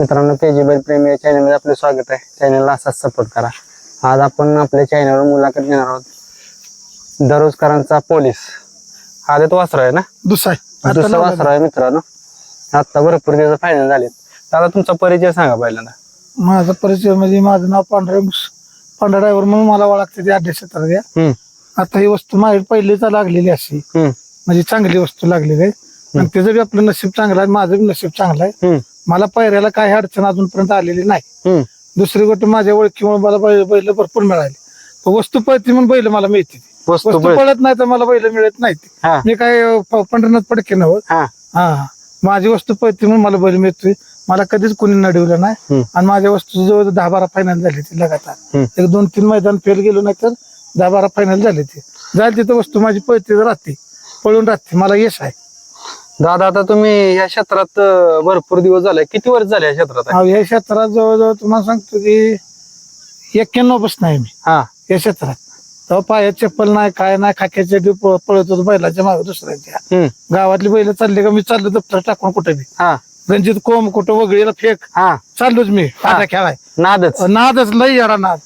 मित्रांनो के जी बैल प्रेमी या चॅनलमध्ये आपलं स्वागत आहे. चॅनलला असाच सपोर्ट करा. आज आपण आपल्या चॅनलवर मुलाखत घेणार आहोत. दरोजकरांचा पोलीस. हा तो वासरा आहे ना? दुसरा आहे. आता दुसरा वासरा आहे मित्रांनो. आता भरपूर दिवस फायनल झाले दादा तुमचा परिचय सांगा पहिल्यांदा. माझा परिचय म्हणजे माझं नाव पांढरे पांढरा ड्रायव्हर म्हणून मला ओळखते ते हम्म. आता ही वस्तू माझी पहिलीच लागलेली अशी. हम्म. म्हणजे चांगली वस्तू लागलेली आहे. आणि त्याचं बी आपलं नशीब चांगलं आहे माझं बी नशीब चांगलं आहे. हम्म. मला पायऱ्याला काही अडचण अजूनपर्यंत आलेली नाही. दुसरी गोष्ट माझ्या ओळखीमुळे मला बैल बैल भरपूर मिळाली. वस्तू पळती म्हणून बैल मला मिळते. वस्तू. पळत. नाही तर मला बैल मिळत नाही. हा. मी काय पंढरनाथ पडके नव्हत हा. हा. माझी वस्तू पळती म्हणून मला बैल मिळतोय. मला कधीच कोणी नडवलं नाही. आणि माझ्या वस्तू जवळ दहा बारा फायनल झाली ती लगातार. एक दोन तीन मैदान फेल गेलो नाही तर दहा बारा फायनल झाले ते. जाईल तिथं वस्तू माझी पळते राहते. पळून राहते. मला यश आहे. दादा आता तुम्ही या क्षेत्रात अं, भरपूर दिवस झाले. किती वर्ष झाले या क्षेत्रात? आहे? अहो, या क्षेत्रात जवळजवळ तुम्हाला सांगतो की एक्क्याण्णवपासून आहे मी. हा. या क्षेत्रात. तेव्हा पायात चप्पल नाही काय नाही खाक्याच्या पळत होतो बैलाच्या मागे दुसऱ्याच्या. हम्म. गावातली बैल चालले का मी चाललो दप्तर टाकून कुठे बी. हा. गंजीत कोंब कुठं वगळीला फेक. हा. चाललोच मी आता खेळाय. नादच. नादच लई यारा नाद.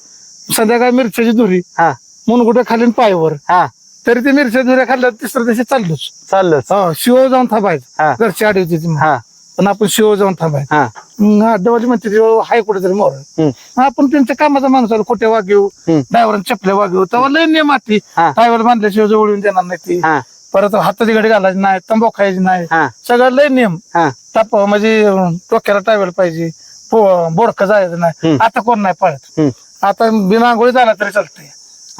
संध्याकाळी मिरच्याची धुरी. हा. म्हणून कुठे खाली पायवर. हा. तरी ते मिरच्या धुऱ्या खाल्ल्या तिसऱ्या दिवशी चाललोच. चाललंच. हो शिव जाऊन थांबायचं. हा. घरची आडी होती ती मग. हा. पण आपण शिव जाऊन थांबायचं. हा. म्हणते ते हाय कुठेतरी मोर. हम्म. आपण त्यांच्या कामाचा माणूस आलो खोटे वागेऊ हम्म. ड्रायव्हर चपल्या वागेऊ तेव्हा लय नियम आती हा. ड्रायव्हर बांधल्याशिवाय जवळ येऊन देणार नाही ती. हा. परत हाताची घडी घालायची नाही तंबाखू खायची नाही. हा. सगळं लय नियम. हा. ताप म्हणजे अं, डोक्याला टावेल पाहिजे. बोडक जायचं नाही. हम्म. आता कोण नाही पळत. हम्म. आता बिना आंघोळी झाला तरी चालतंय.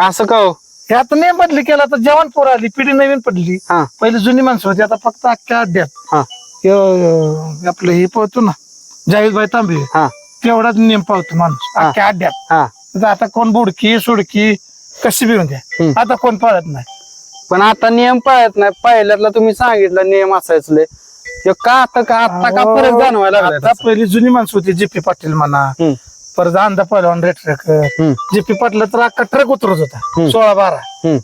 असं का हो? हे आता नियम बदली केला आता जेवण पोर आली पिढी नवीन पडली. हा. पहिले जुनी माणसं होती आता फक्त अख्ख्या अड्ड्यात. हा. अं, आपलं हे पळतो ना जावेदभाई तांबे. हा. तेवढाच नियम पाळतो माणूस हा. अख्ख्या अड्ड्यात. हा. आता आता कोण बुडकी सुडकी कशी बी द्या. हम्म. आता कोण पाळत नाही. पण आता नियम पाळत नाही. पहिल्यातला तुम्ही सांगितलं नियम असायचले ह्यो का आता का आता का फरक जाणवायला लागलाय आता पहिली जुनी माणसं होती जी पी पाटील म्हणा हम्म, परत अंदा पहिलवान रेटरेकर हम्म, जे पी पाटील तर अख्खा ट्रक उतरत होता. सोळा बारा. हम्म,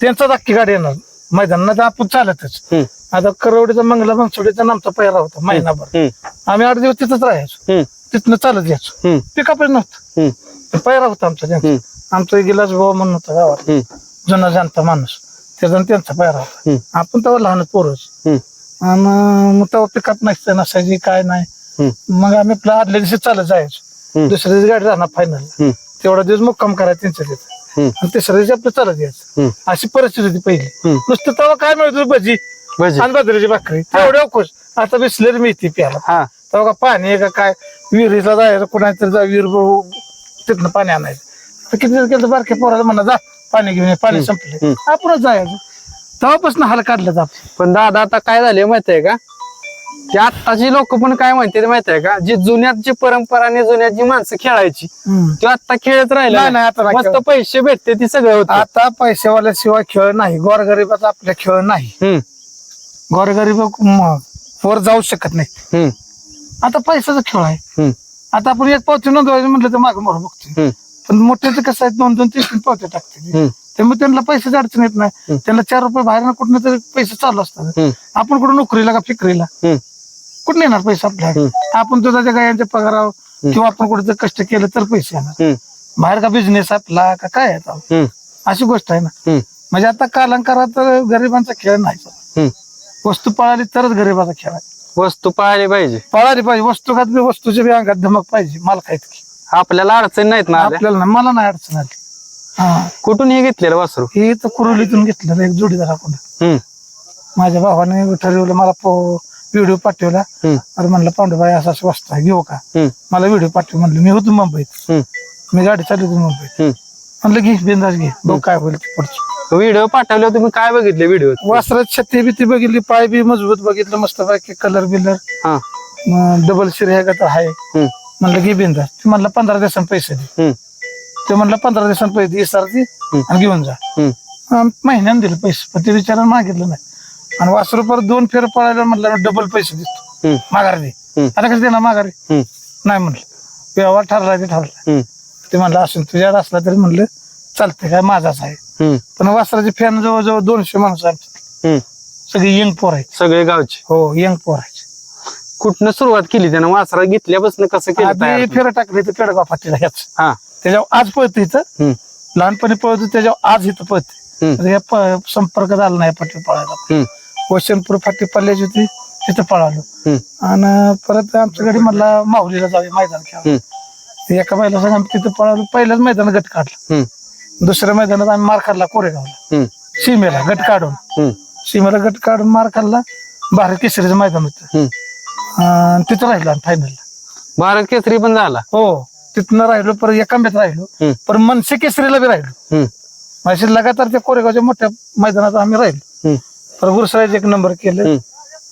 त्यांचाच अख्खी गाडी येणार. मैदानात आपण चालतच. हम्म, आता करवडीचा मंगला बनसोडीचा नामचा पहिला होता महिनाभर. हम्म, आम्ही आठ दिवस तिथंच राहायचो. हम्म, तिथनं चालत यायचो. हम्म, पिकअपच नव्हतं. हम्म, पहिला होता आमचा त्यांचा हम्म, आमचा गिलास भाऊ म्हणून होता गावात. हम्म, जुना जाणता माणूस. त्याचा आणि त्यांचा पहिला होता. हम्म, आपण तेव्हा लहान पोरच. हम्म, आणि मग तेव्हा पिकअप नसतं नसायची काय नाही. हम्म, मग आम्ही आपल्या आदल्या दिवशी चालत जायचो. दुसऱ्या दिवशी गाडी राहणार फायनल तेवढा दिवस मुक्काम करायचं त्यांच्या तिथे. आणि तिसऱ्या दिवशी आपलं चालत यायचं. अशी परिस्थिती होती पहिली. नुसतं तेव्हा काय मिळत भजी? भजी. आणि बाजरीची भाकरी. तेवढ्या खुश आता बिसलेली मिळते प्यायला. हा. तेव्हा का पाणी आहे का काय? विहिरीला जायचं कुणाला जा विहीर बघू, तिथनं पाणी आणायचं. आता किती दिवस केलं बारक्या पोराला म्हणा जा पाणी घेऊन ये, पाणी संपले. आपणच जायचं. तेव्हापासून हाल काढलं जात. पण दादा आता काय झाले माहितीये का? की आत्ताची लोक पण काय म्हणते माहितीये का? जी जुन्यात जी परंपरा आणि जुन्यात जी माणसं खेळायची ती आता खेळत राहिला नाही, नाही, आता नाही. मस्त खेळत. पैसे भेटते ती सगळं होत. आता पैशावाल्याशिवाय खेळ नाही. गोरगरिबाचा आपल्या खेळ नाही. हम्म. गोरगरीब म- वर जाऊ शकत नाही. हम्म. आता पैशाचा खेळ आहे. हम्म. आता आपण एक पावती नोंदवायचं म्हटलं तर मागं मोर बघतोय. हम्म. पण मोठ्याचं कसं आहे दोन दोन तीन तीन पावत्या टाकते हम्म. त्यामुळे त्यांना पैशाची अडचण येत नाही. त्यांना चार रुपये बाहेर कुठं तरी पैसे चालू असतात. हम्म. आपण कुठं नोकरीला का फिकरीला? हम्म. कुठं येणार पैसे आपल्या आपण दुधाच्या गायांच्या पगारावर किंवा आपण कुठे कष्ट केलं तर पैसे येणार. बाहेर का बिझनेस आपला का काय आहे अशी गोष्ट आहे ना. म्हणजे आता कालांकारात गरिबांचा खेळ नाही वस्तू पळाली तरच गरिबाचा खेळ आहे. वस्तू पाहिली पाहिजे. पळाली पाहिजे. वस्तू खात बी वस्तूच्या बी अंगात धमक पाहिजे. मला काय की. आपल्याला अडचण नाहीत ना. आपल्याला नाही. मला नाही अडचण आली. हा. कुठून हे घेतलेलं वासरू? हे तर कुरोलीतून घेतलं एक जोडीदाराकडून हम्म. माझ्या भावाने ठरवलं मला व्हिडिओ पाठवला. अरे म्हणलं पांडुबाई असं असं वाजता घेऊ का? मला व्हिडिओ पाठव म्हणलं. मी होतो मुंबईत. मी गाडी चालली होती मुंबईत म्हणलं घे बिंदास घे. बघ काय होईल पुढचं व्हिडिओ पाठवल्यावर तुम्ही काय बघितले व्हिडिओ वासरात छत्ती बिती बघितली पाय बी मजबूत बघितलं मस्त पैकी कलर बिलर. डबल शिर हे तर आहे. म्हणलं घे बिंदास. ते म्हणलं पंधरा दिवसांनी पैसे दे. ते म्हणलं पंधरा दिवसांनी पैसे दे आणि घेऊन जा. महिन्यानं दिले पैसे पण ते विचारायला मागितलं नाही. आणि वासरू परत दोन फेर पळायला म्हटलं डबल पैसे देतो. हम्म. माघार. दे हम्म. आता कसं देणार माघारी? हम्म. नाही म्हणलं व्यवहार ठरला ते ठरला. हम्म. ते म्हणलं असून तुझ्यावर असला तरी म्हणलं चालतंय काय माझाच आहे. हम्म. पण वासराचे फॅन जवळजवळ दोनशे माणसं आहेत. हम्म. सगळे यंग पोर आहेत. सगळे गावचे. हो यंग पोर आहेत. कुठनं सुरुवात केली त्यानं? वासरा घेतल्यापासून कसं केलं आधी तयार? फेरा टाकले तर पेडगाव फाटीला ह्याच हा. त्याच्यावर आज पळत इथं. हम्म, लहानपणी पळत होतं, त्याच्यावर आज इथं पळते हम्म, संपर्क झाला नाही फाटी पळायला. हम्म, वशनपूर फाटी पडल्याची होती तिथं पळालो. आणि परत आमच्या गाडी म्हणला माहुलीला जाऊया मैदान खेळा एका संग आम्ही तिथं पळालो पहिल्याच मैदानात गट काढला. दुसऱ्या मैदानात आम्ही मार खाल्ला कोरेगावला. सीमेला गट काढून. सीमेला गट काढून मार खाल्ला भारत केसरीचं मैदान होतं. तिथं राहिलो आम्ही फायनलला भारत केसरी पण झाला. हो तिथनं राहिलो परत एकांब्यात राहिलो. परत मनसे केसरीला बी राहिलो. हम्म, म्हणजे लगातार त्या कोरेगावच्या मोठ्या मैदानात आम्ही राहिलो. हम्म, परत गुरुसरायचे एक नंबर केले. हम्म,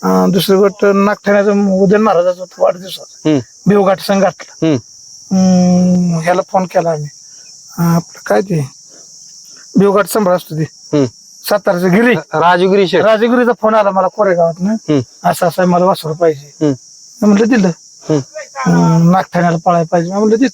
अं, दुसरी गोष्ट नागठाण्याचं उदयन महाराजाचं होतं वाढदिवसाचं. हम्म, बिवघाट संघ हम्म, ह्याला फोन केला आम्ही. अं, आपलं काय ते? बिवघाट संभाळ असतो ते. हम्म. सातारचं गिरी. राजगिरी शेठ. राजगिरीचा फोन आला मला कोरेगावात ना हम्म, असं असं आहे, मला वासरू पाहिजे. हम्म, मी म्हणलं दिलं. नागठाण्याला पळायला पाहिजे. मी म्हणलं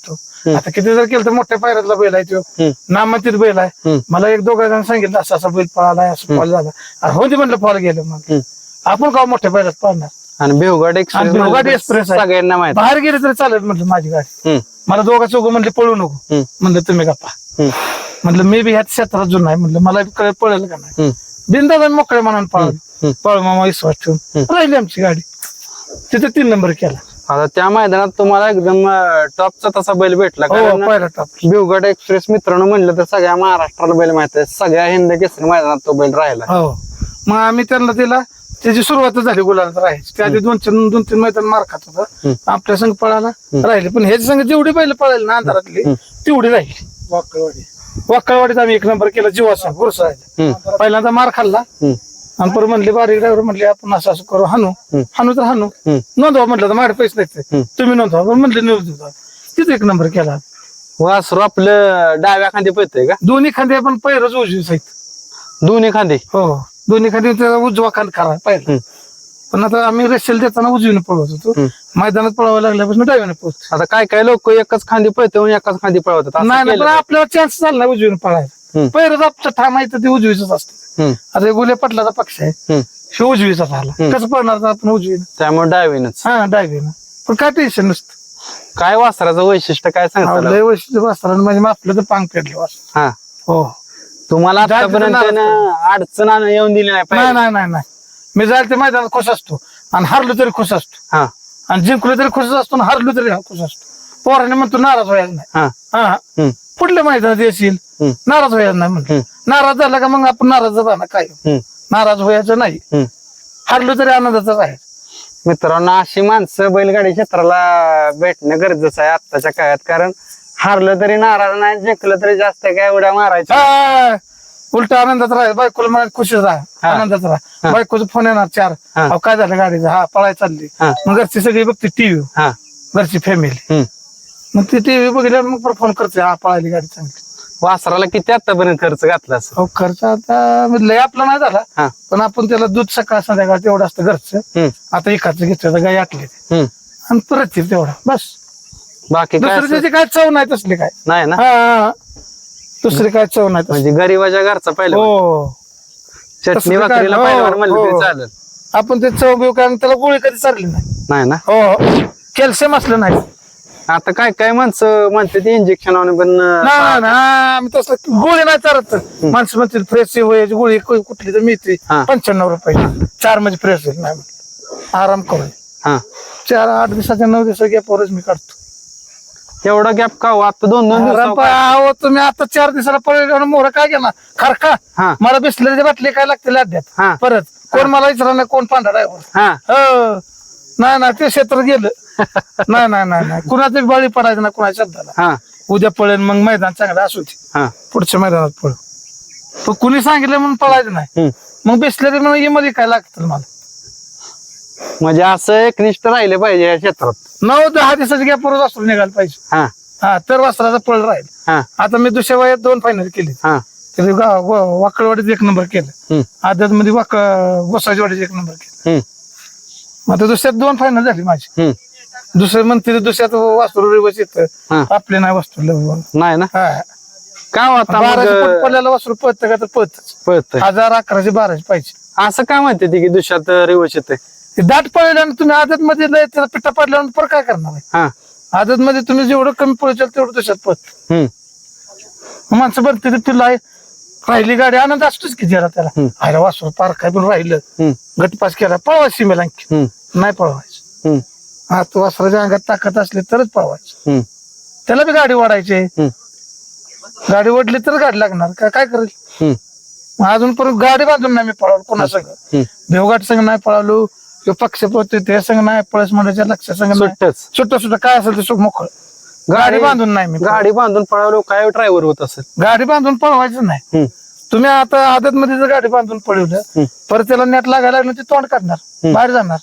हम्म. आता किती जर केलं तर मोठ्या पायऱ्यातला बैल आहे तो. नामातीत बैल आहे. मला एक दोघा जण सांगितलं असं असं बैल पळाला असं फॉल झाला अरे हो दे म्हणलं फॉल गेलं मग. आपण का मोठ्या पायऱ्यात पळणार? आणि बेवघाट एक्सप्रेस म्हणजे. सगळ्यांना माहीत. बाहेर गेले तरी चालेल म्हटलं माझी गाडी. मला दोघा चौघ म्हणले पळू नको. म्हणलं तुम्ही गप्पा. म्हणलं मी बी ह्यात क्षेत्रात जुना आहे. म्हणलं मला पळेल का नाही? बिंदादा मोकळ्या मनानं पळाल. हम्म. पळ मामा विश्वास ठेवून. राहिली आमची गाडी. तिथे तीन नंबर केला. आता त्या मैदानात तुम्हाला एकदम अं, टॉपचा तसा बैल भेटला हो कारण पहिला टॉप. बिवगड एक्सप्रेस मित्रांनो म्हणलं तर सगळ्या महाराष्ट्राला बैल माहीत आहे सगळ्या हिंद केसरी मैदानात तो बैल राहिला. हो. मग आम्ही त्यांना दिला. त्याची सुरुवातच झाली गुलाबात राहायची. त्या आधी दोन तीन दोन तीन मैदान मार खात होता. हम्म. आपल्या संघ पळाला राहिले. पण ह्याच्या संघ जेवढी पहिले पळाली ना अंधारातली तेवढी राहिली. वाकळवाडी. वाकळवाडीत आम्ही एक नंबर केला जीवाचा गुरुसाहेब हम्म, पहिल्यांदा मार खाल्ला. हम्म, आणि परत म्हणले बारीक ड्रायव्हर म्हणले आपण असं असं करू हम्म. हाणू तर हम्म. नोंदवा म्हटलं तर माझे पैसे. नाही तुम्ही नोंदवा. पण म्हणले नोंदवा तिथे एक नंबर केला. वासरू आपलं डाव्या खांदी पळतंय का? दोन्ही खांदे आपण पैरच उजवी आहेत दोन्ही खांदे? हो. दोन्ही खांदे त्याचा उजवा खांद करा पाहिला हम्म, पण आता आम्ही रेशेल देताना उजवीने पळवत होतो. मैदानात पळावं लागल्यापासून डावीने पळतो आता काय काय लोक एकाच खांदी पळते आणि एकाच खांदी पळवतात? असं नाही नाही, केलं पण? आपल्याला चान्स झाला नाही उजवीने पळायला. हम्म, पैरच आपलं ठाम आहे तर ते उजवीच असतं. आता हे गुले पटलाचा पक्ष आहे. हे उजवीचा झाला. कसं पळणार तर आपण उजवीने त्यामुळे डावीनच. हा डावीनं. पण काय टेन्शन नसतं. काय वासराचं वैशिष्ट्य काय सांगता लय वैशिष्ट्य बसतात म्हणजे आपलं तर पांग फेडले वास हा. हो. तुम्हाला जायचं आतापर्यंत तर त्यानं अडचण येऊन दिली नाही नाही पाहिजे. नाही नाही नाही. मी जायला ते मैदानात खुश असतो. आणि हारलो तरी खुश असतो. हा. आणि जिंकलो तरी खुश असतो आणि हारलो तरी खुश असतो. पोराने म्हणतो नाराज व्हायला नाही. हा. हा. हम्म, मैदानात येशील? हम्म, नाराज व्हायला नाही हम्म, नाराज झाला का मग आपण नाराज राहणार काय? हम्म, नाराज व्हायचं नाही. हम्म. हारलो तरी आनंदाचाच आहे. मित्रांनो अशी माणसं बैलगाडी क्षेत्राला भेटणं गरजेचं आहे आत्ताच्या काळात. कारण हारलं तरी नाराज नाही जिंकलं तरी जास्त काय उड्या मारायच्या हा. उलट आनंदात राहा. बायकोला म्हणा खुशीच राहा. हा. आनंदात हा. राहा बायकोचा फोन येणार चार. हा. अहो, काय झालं गाडीचं? हा पळाय चालली. हा. मग घरची सगळी बघते टीव्ही. हा. घरची फॅमिली हम्म. मग ती टीव्ही बघितल्यावर मग परत फोन करते हा पळायली गाडी चांगली. वासराला किती आतापर्यंत खर्च घातला असेल? अहो खर्च आता म्हणजे लय आपला नाही झाला. हा. पण आपण त्याला दूध सकाळ संध्याकाळ तेवढं असतं घरचं. हम्म, आता एकाच घेतलं गाय आटले. हम्म. आणि परत ते तेवढं. बस. बाकी काय दुसरी असं- त्याची काय चव नाही तसली काय. नाही ना? हा, हा हा. दुसरी काय चव नाही तसली. म्हणजे गरीबाच्या घरचा पहिलं हो. चटणी तसलं काय- भाकरीला हो, पहिल्यावर म्हणलं हो. तरी चालेल. आपण ते चव बिव काय त्याला गोळी कधी चालली नाही. नाही ना? हो. कॅल्शियम असलं नाही. आता काय काय माणसं म्हणते ते इंजेक्शन पण आम्ही तसलं गोळी नाही चालत माणसं म्हणतील फ्रेश वयाची गोळी कु- कुठली तर मिळते. हा. पंच्याण्णव रुपये. चार म्हणजे फ्रेश होईल नाही म्हटलं. आराम करू. हा. चार आठ दिवसाच्या नऊ दिवसा गॅपवरच मी काढतो. तेवढा गॅप का हो? आता दोन दोन आराम दिवस अहो, तुम्ही आता चार दिवसाला पळले मोर काय घेणार? खरका. हा. मला बिसलेली बाटली काय लागते हा. अद्याप परत. कोण मला विचारणार कोण पांढरा ड्रायव्हर हा. हो. नाही नाही ते क्षेत्र गेलं. नाही नाही नाही नाही. कुणाचं बळी पडायचं ना कुणाच्या शब्दाला. हा. उद्या पळेल मग मैदान चांगलं असू दे. हा. पुढच्या मैदानात पळ. पण कुणी सांगितलं म्हणून पळायचं नाही. हम्म. मग बिसलेरी म्हणून मध्ये काय लागतं मला? म्हणजे असं एकनिष्ठ राहिले पाहिजे या क्षेत्रात. नऊ दहा दिवसाची गॅप परत वासरू निघायला पाहिजे. हा. हा तर वासराचा पळ राहील. हा. आता मी दुसऱ्या वयात दोन फायनल केली. हा. वाकडवाडीत एक नंबर केलं. हम्म, आदत मध्ये वाक गोसाजीवाडीत एक नंबर केलं. हम्म, मग आता दुसऱ्यात दोन फायनल झाली माझी. हम्म. दुसरे म्हणते दुसऱ्यात वासरू रिवर्स येतं. हा. आपले नाही वस्तू नाही ना? हा. का हो आता बाराशे फूट मग पडल्याला वासरू पळतं का तर पळतच. पळत हजार अकराशे बाराशे पाहिजे. असं काय म्हणते ती की दुष्यात रिवश येते ते दाट पळल्यानं तुम्ही आदत मध्ये लय त्याला पिट्टा पडल्यानंतर परत काय करणार आहे? हा. आदत मध्ये तुम्ही जेवढं कमी पळचाल तेवढं पळत. हम्म. माणसं बनते ते तुला राहिली गाडी आनंद असतोच की जरा त्याला. हम्म. आयला वासरू पार काय पण राहिलं. हम्म. गटपास केला पळवायचं सीमेला आणखी. हम्म. नाही पळवायचं. हम्म. हा तो वासराच्या अंगात ताकद असली तरच पळवायचं. हम्म. त्याला बी गाडी वाढायची हम्म. गाडी ओढली तर गाडी लागणार. काय काय करेल? हम्म. मग अजून परत गाडी बांधून नाही मी पळवलो कोणा संग हम्म. भेवघाट संघ नाही पळालो. किंवा पक्ष पोहते ते संघ नाही पळस मंडळाच्या लक्ष संघ नाही. सुट्टच. सुट्ट सुद्धा काय असेल ते सुख मोकळ. गाडी बांधून नाही मी गाडी बांधून पळालो काय ड्रायव्हर होत असेल? गाडी बांधून पळवायचं नाही. हम्म. तुम्ही आता आदत मध्ये जर गाडी बांधून हम्म. परत त्याला नेट लागायला लागलं ते तोंड काढणार बाहेर जाणार.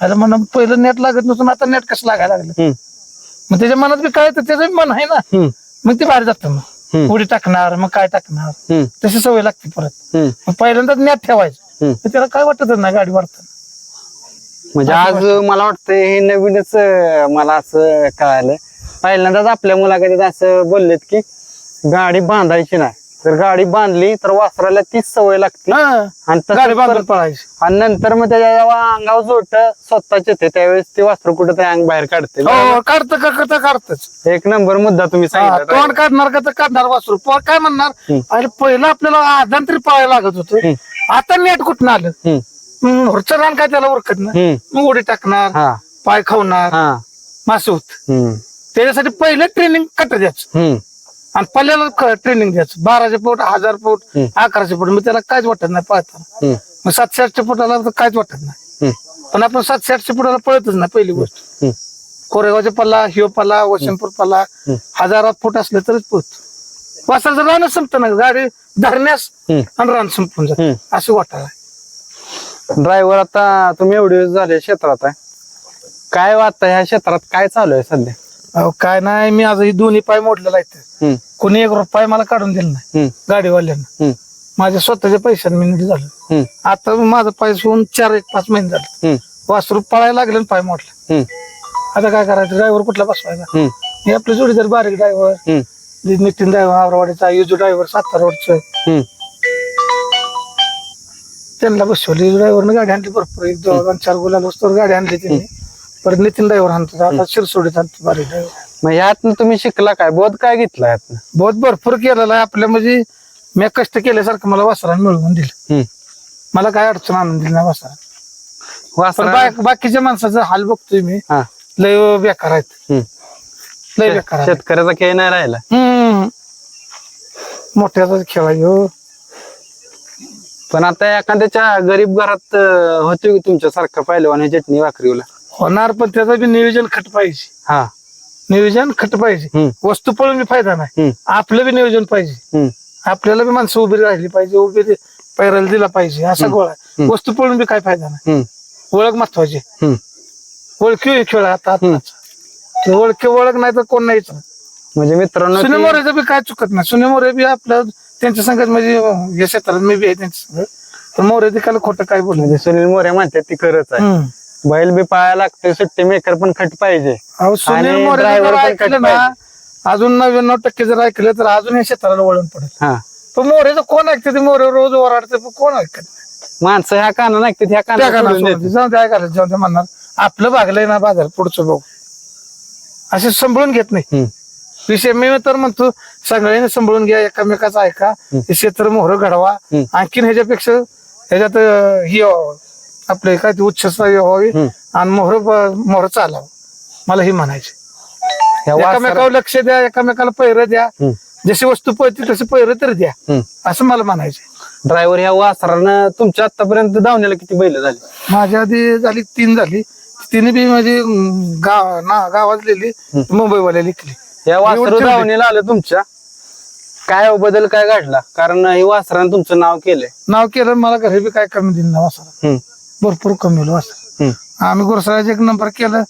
आता म्हणून पहिलं नेट लागत नव्हतं आता नेट कसं लागायला लागलं? मग त्याच्या मनात बी काय तर त्याचं मन आहे ना. मग ते बाहेर जातं. मग. उडी टाकणार मग काय टाकणार? तशी सवय लागते परत. मग पहिल्यांदाच नेट ठेवायचं. त्याला काय वाटत नाही गाडी वाढताना. म्हणजे आज मला वाटतं हे नवीनच मला असं कळालं. पहिल्यांदाच आपल्या मुलाखतीत असं बोललेत की गाडी बांधायची नाही. जर गाडी बांधली तर वासराला तीच सवय लागते. हा. आणि तसंच गाडी बांधून परत- पळायची. आणि नंतर मग त्याच्या जेव्हा अंगावर जोट स्वतःच येते त्यावेळेस ते वासरू कुठं ते अंग बाहेर काढते. हो काढतं का करता काढतच. एक नंबर मुद्दा तुम्ही सांगितला. तोंड काढणार का तर काढणार वासरू. काय म्हणणार? अरे पहिलं आपल्याला आधान तरी पळायला लागत होतं. आता नेट कुठं आलं? हम्म, रान काय त्याला नाही? हम्म, मग उडी टाकणार हा. पाय खावणार हा. मासे होत. हम्म, त्याच्यासाठी पहिलं ट्रेनिंग कट द्यायचं. हम्म, आणि पल्ल्याला ट्रेनिंग द्यायचं बाराशे फूट हजार फूट. अकराशे फूट. मग त्याला काहीच वाटत नाही पळताना मग सातशे आठशे फुटाला तर काहीच वाटत नाही. पण आपण सातशे आठशे फुटाला पळतच नाही पहिली गोष्ट. कोरेगावचा पल्ला हिओ पल्ला वसंतपूर पल्ला. हजारात फूट असले तरच पळतो. वासाचं रान संपत ना गाडी धरण्यास. आणि रान संपून जात. असं वाटायला ड्रायव्हर आता तुम्ही एवढे झाले क्षेत्रात आहे. काय वाटतं ह्या क्षेत्रात? काय चालू आहे सध्या? अहो काय नाही मी आज ही दोन्ही पाय मोडलेला आहे हम्म, कोणी एक रुपये मला काढून दिला नाही हम्म, गाडीवाल्यांना. हम्म, माझ्या स्वतःच्या पैशाने मी नीट झालो. हम्म, आता माझा पाय होऊन चार एक पाच महिने झाले. हम्म, वासरू पळायला लागले आणि पाय मोडला. हम्म, आता काय करायचं? ड्रायव्हर कुठला बसवायचा? हम्म, हे आपले जोडीदार बारीक ड्रायव्हर हम्म, नितीन ड्रायव्हर आवरावाडीचा युजू ड्रायव्हर सातारा रोडचं हम्म, त्यांना बसवली. ड्रायव्हरनं गाडी आणली भरपूर. एक दोन चार गुलाल वस्तूवर गाडी आणली त्यांनी. परत नितीन ड्रायव्हर आणतो. आता शिरसोडीत आणतो बारीक ड्रायव्हर मग यातनं तुम्ही शिकला काय? बोध काय घेतला यातनं बहुत भरपूर केलेला आहे. आपल्या म्हणजे मी कष्ट केल्यासारखं मला वासरानं मिळवून दिलं. हम्म. मला काय अडचण आणून दिली नाही वासरा पण वासरा बा- बाकीच्या माणसाचा हाल बघतोय मी. हा. लय बेकार आहेत. हम्म. लय बेकार आहेत. शेतकऱ्याचा खेळ नाही राहिला. हम्म. मोठ्याचा खेळ आहे ह्यो. पण आता एखाद्याच्या गरीब घरात अं, होती तुमच्या सारखं पहिलवान चटणी भाकरीला होणार पण त्याचं बी नियोजन खट पाहिजे. हा. नियोजन खट पाहिजे. हम्म, वस्तू पळून बी फायदा नाही. आपलं बी नियोजन पाहिजे. हम्म, आपल्याला बी माणसं उभी राहिली पाहिजे उभी रे- दिला पाहिजे असा गोळा आहे. हम्म. वस्तू पळून बी काय फायदा नाही. हम्म, ओळख महत्वाची हम्म. ओळखी आहे खेळ आता आत्ताचा. ओळखी ओळख नाही तर कोण नाहीच. म्हणजे मित्रांनो सुने ती- मोरेचं बी काय चुकत नाही. सुने मोरे बी आपलं त्यांच्या संगत म्हणजे या क्षेत्रात मी बी आहे त्यांच्या संगत तर मोरे तिकाला खोटं काय बोललं म्हणजे सुनील मोरे म्हणतात ती खरंच आहे. हम्म. बैल बी पाया लागते सुट्टी मेकर पण खट पाहिजे. अहो सुनील आणि मोरे driver जर पण ऐकलं कट ना अजून नव्याण्णव टक्के जर ऐकलं तर अजून या क्षेत्राला वळण पडेल. हा. पण मोरेचं कोण ऐकते? ते मोरे रोज ओराडते पण कोण ऐकत नाही. माणसं ह्या काना नागतात ह्या त्या काना कानाला सोडून दे. जाऊ द्या ऐकायला जाऊ द्या म्हणणार. आपलं भागलंय ना बाजार पुढचं बघू. असे सांभाळून घेत नाही. विषय मी तर म्हणतो सगळ्यांनी सांभाळून घ्या एकामेकाचं ऐका. हे क्षेत्र मोहर घडवा. हम्म. आणखीन ह्याच्यापेक्षा ह्याच्यात अं, ही व्हावं. आपले काय ते उच्चता व्हावी. आणि मोहर मोहर चालावं. मला ही म्हणायचे. ह्या एकामेकावर लक्ष द्या एकामेकाला पैर द्या. जशी वस्तू पळते तशी पैर तर द्या. असं मला म्हणायचे ड्रायव्हर ह्या वासरानं तुमच्या आतापर्यंत धावण्याला किती बैल झाली? माझ्या आधी झाली तीन झाली. तिने बी माझी अं, गाव ना गावातलेली मुंबईवाल्या लिखली या वासरू एवढं धावणीला आलं तुमच्या. काय हो बदल काय घडला? कारण ही वासरानं तुमचं नाव केलंय. नाव केलं मला घरी बी काय कमी दिलं ना वासरा हम्म, भरपूर कमी होईल हम्म, आम्ही गुरसाळ्याचे एक नंबर केलं.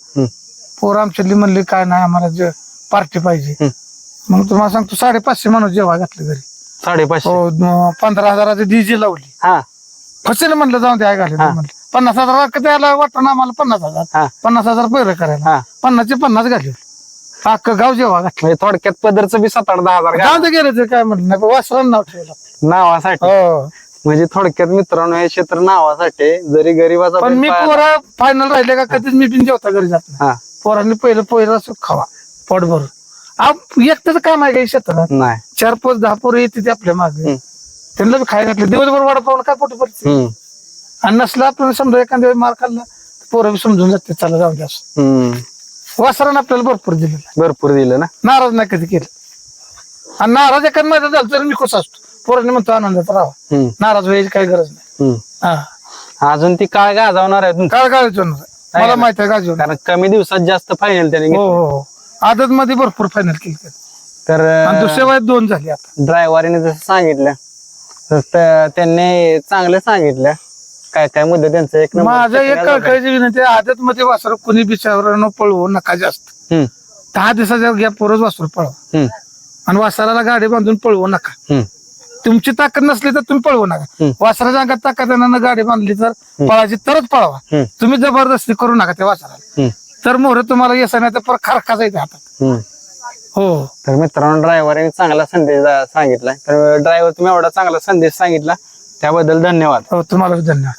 पोर आमच्यातली म्हणली काय नाही आम्हाला जे पार्टी पाहिजे. मग तुम्हाला सांगतो साडेपाचशे माणूस जेव्हा घातले घरी. साडेपाचशे. हो पंधरा हजाराची डीजे लावली. हा. फसेल म्हणलं जाऊन द्या घाले हा. म्हणलं. पन्नास हजार द्यायला वाटतं ना आम्हाला पन्नास हजार. पन्नास हजार पैर करायला. पन्नासचे पन्नास घाले अख्खं गाव जेव्हा घातलं. म्हणजे थोडक्यात पदरचं बी सात आठ दहा हजार दे गेले काय म्हणलं नाही वासरानं नाव ठेवलं. नावासाठी. हो. म्हणजे थोडक्यात मित्रांनो हे क्षेत्र नावासाठी जरी गरीबाचा पण मी पोरा फायनल राहिले का कधीच मी बिन जेवता घरी जात नाही. हा. पोरांनी पहिलं पहिलं असं खावा पोट भरून. आप एकट्याचं काम आहे का क्षेत्रात? नाही. चार पाच दहा पोरं येते ते आपल्या मागे. हम्म. त्यांना बी खायला घातलं. दिवसभर वडा पाहून काय पोट भरते हम्म. आणि नसला आपल्याला समजा एखाद्या वेळी मार खाल्ला तर पोरं बी समजून जाते चला जाऊन द्या असं. हम्म. वासरानं आपल्याला भरपूर दिलेलं आहे. भरपूर दिलं ना? नाराज नाही कधी केलं. आणि नाराज एखादमध्ये झालं तर मी खुश असतो. पोरांनी म्हणतो आनंदात राहा हम्म. नाराज व्हायची काही गरज नाही हम्म. हा अजून ती काळ गाजवणार आहे काय काळजी नाही मला माहीत आहे गाजवून कारण कमी दिवसात जास्त फायनल त्याने हो घेतली. हो हो आदत मध्ये भरपूर फायनल केली त्यांनी. तर दुसऱ्या वयात दोन झाली आता ड्रायव्हरने जसं सांगितलं त्या- त्यांनी चांगलं सांगितलं काय काय मुद्दे त्यांचं एक नंबर माझं एक. कळकळीची विनंती आहे, आदत मध्ये वासर कुणी बिचावर पळवू नका जास्त हम्म. दहा दिवसाच्या गॅप पोरच वासर पळवा हम्म. आणि वासराला गाडी बांधून पळवू नका हम्म. तुमची ताकद नसली तर तुम्ही पळवू नका. वासराच्या अंगात ताकद येणार गाडी बांधली तर पळायची तरच पळवा. तुम्ही जबरदस्ती करू नका त्या वासराला. तर मोहर तुम्हाला येसा नाही तर परत खारखा जायचं हातात. हो. तर मित्रांनो ड्रायव्हरने चांगला संदेश सांगितला तर ड्रायव्हर तुम्ही एवढा चांगला संदेश सांगितला. त्याबद्दल धन्यवाद. हो तुम्हाला धन्यवाद.